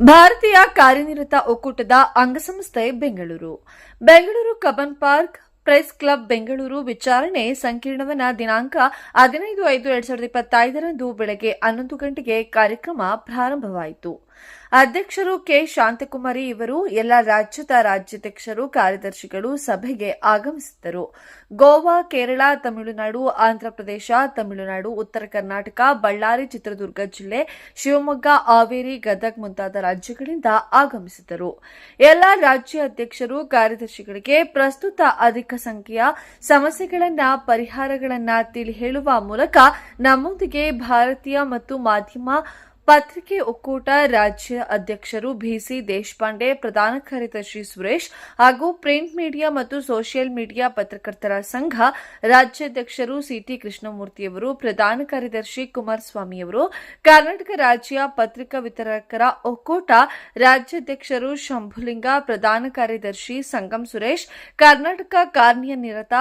ಭಾರತೀಯ ಕಾರ್ಯನಿರತ ಒಕ್ಕೂಟದ ಅಂಗಸಂಸ್ಥೆ Bengaluru. Bengaluru Cubbon park press club Bengaluru ವಿಚಾರಣೆ ಸಂಕೀರ್ಣವನ ದಿನಾಂಕ ಹದಿನೈದು ಐದು ಎರಡ್ ಸಾವಿರದ ಇಪ್ಪತ್ತೈದರಂದು ಬೆಳಗ್ಗೆ ಹನ್ನೊಂದು ಗಂಟೆಗೆ ಕಾರ್ಯಕ್ರಮ ಪ್ರಾರಂಭವಾಯಿತು. ಅಧ್ಯಕ್ಷರು ಕೆ. ಶಾಂತಕುಮಾರಿ ಇವರು ಎಲ್ಲ ರಾಜ್ಯದ ರಾಜ್ಯಾಧ್ಯಕ್ಷರು, ಕಾರ್ಯದರ್ಶಿಗಳು ಸಭೆಗೆ ಆಗಮಿಸಿದ್ದರು. ಗೋವಾ, ಕೇರಳ, ತಮಿಳುನಾಡು, ಆಂಧ್ರಪ್ರದೇಶ, ತಮಿಳುನಾಡು, ಉತ್ತರ ಕರ್ನಾಟಕ, ಬಳ್ಳಾರಿ, ಚಿತ್ರದುರ್ಗ ಜಿಲ್ಲೆ, ಶಿವಮೊಗ್ಗ, ಹಾವೇರಿ, ಗದಗ್ ಮುಂತಾದ ರಾಜ್ಯಗಳಿಂದ ಆಗಮಿಸಿದ್ದರು. ಎಲ್ಲ ರಾಜ್ಯ ಅಧ್ಯಕ್ಷರು ಕಾರ್ಯದರ್ಶಿಗಳಿಗೆ ಪ್ರಸ್ತುತ ಅಧಿಕ ಸಂಖ್ಯೆಯ ಸಮಸ್ಯೆಗಳನ್ನ, ಪರಿಹಾರಗಳನ್ನ ತಿಳಿ ಹೇಳುವ ಮೂಲಕ ನಮ್ಮೊಂದಿಗೆ ಭಾರತೀಯ ಮತ್ತು ಮಾಧ್ಯಮ ಪತ್ರಿಕೆ ಒಕ್ಕೂಟ ರಾಜ್ಯ ಅಧ್ಯಕ್ಷರು ಬಿಸಿ ದೇಶಪಾಂಡೆ, ಪ್ರಧಾನ ಕಾರ್ಯದರ್ಶಿ ಸುರೇಶ್ ಹಾಗೂ ಪ್ರಿಂಟ್ ಮೀಡಿಯಾ ಮತ್ತು ಸೋಷಿಯಲ್ ಮೀಡಿಯಾ ಪತ್ರಕರ್ತರ ಸಂಘ ರಾಜ್ಯಾಧ್ಯಕ್ಷರು ಸಿಟಿ ಕೃಷ್ಣಮೂರ್ತಿಯವರು ಪ್ರಧಾನ ಕಾರ್ಯದರ್ಶಿ ಕುಮಾರಸ್ವಾಮಿಯವರು ಕರ್ನಾಟಕ ರಾಜ್ಯ ಪತ್ರಿಕಾ ವಿತರಕರ ಒಕ್ಕೂಟ ರಾಜ್ಯಾಧ್ಯಕ್ಷರು ಶಂಭುಲಿಂಗ, ಪ್ರಧಾನ ಕಾರ್ಯದರ್ಶಿ ಸಂಗಮ್ ಸುರೇಶ್, ಕರ್ನಾಟಕ ಕಾರ್ಯನಿರತ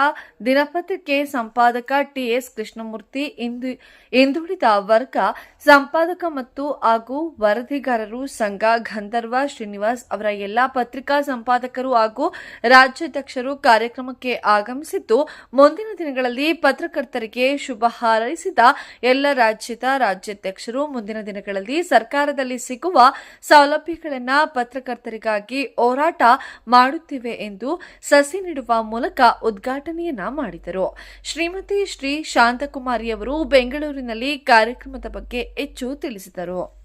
ದಿನಪತ್ರಿಕೆ ಸಂಪಾದಕ ಟಿಎಸ್ ಕೃಷ್ಣಮೂರ್ತಿ, ಇಂದು ಹಿಂದುಳಿದ ವರ್ಗ ಸಂಪಾದಕ ಮತ್ತು ಹಾಗೂ ವರದಿಗಾರರು ಸಂಘ ಗಂಧರ್ವ ಶ್ರೀನಿವಾಸ್ ಅವರ ಎಲ್ಲಾ ಪತ್ರಿಕಾ ಸಂಪಾದಕರು ಹಾಗೂ ರಾಜ್ಯಾಧ್ಯಕ್ಷರು ಕಾರ್ಯಕ್ರಮಕ್ಕೆ ಆಗಮಿಸಿದ್ದು, ಮುಂದಿನ ದಿನಗಳಲ್ಲಿ ಪತ್ರಕರ್ತರಿಗೆ ಶುಭ ಹಾರೈಸಿದ ಎಲ್ಲ ರಾಜ್ಯದ ರಾಜ್ಯಾಧ್ಯಕ್ಷರು, ಮುಂದಿನ ದಿನಗಳಲ್ಲಿ ಸರ್ಕಾರದಲ್ಲಿ ಸಿಗುವ ಸೌಲಭ್ಯಗಳನ್ನು ಪತ್ರಕರ್ತರಿಗಾಗಿ ಹೋರಾಟ ಮಾಡುತ್ತಿವೆ ಎಂದು ಸಸಿ ನೀಡುವ ಮೂಲಕ ಉದ್ಘಾಟನೆಯನ್ನ ಮಾಡಿದರು. ಶ್ರೀಮತಿ ಶ್ರೀ ಶಾಂತಕುಮಾರಿಯವರು ಬೆಂಗಳೂರಿನಲ್ಲಿ ಕಾರ್ಯಕ್ರಮದ ಬಗ್ಗೆ ಹೆಚ್ಚು ತಿಳಿಸಿದರು.